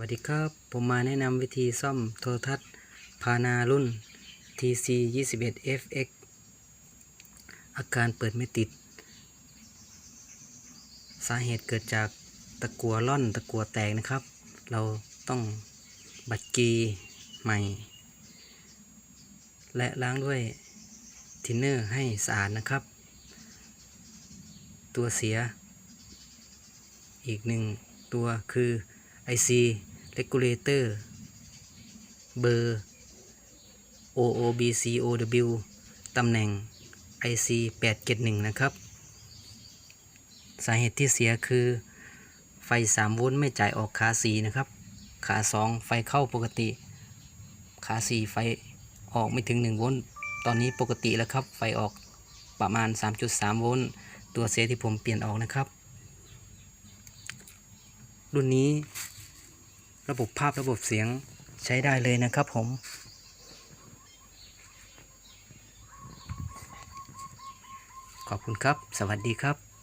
วัสดีครับผมมาแนะนำวิธีซ่อมโทรทัศน์พานารุ่น TC 21 FX อาการเปิดไม่ติด สาเหตุเกิดจากตะกัวล่อนตะกัวแตกนะครับ เราต้องบัดกีใหม่ และล้างด้วยทินเนอร์ให้สะอาดนะครับ ตัวเสีย อีกหนึ่งตัวคือ IC Regulator เบอร์ OOBCOW ตำแหน่ง IC 871 นะครับ สาเหตุที่เสียคือไฟ 3 โวลต์ไม่จ่ายออกขา4นะครับ ขา 2 ไฟเข้าปกติ ขา 4 ไฟออกไม่ถึง 1 โวลต์ ตอนนี้ปกติแล้วครับ ไฟออกประมาณ 3.3 โวลต์ ตัวเสียที่ผมเปลี่ยนออกนะครับ รุ่นนี้ ระบบภาพระบบเสียงใช้ได้เลยนะครับผม ขอบคุณครับ สวัสดีครับ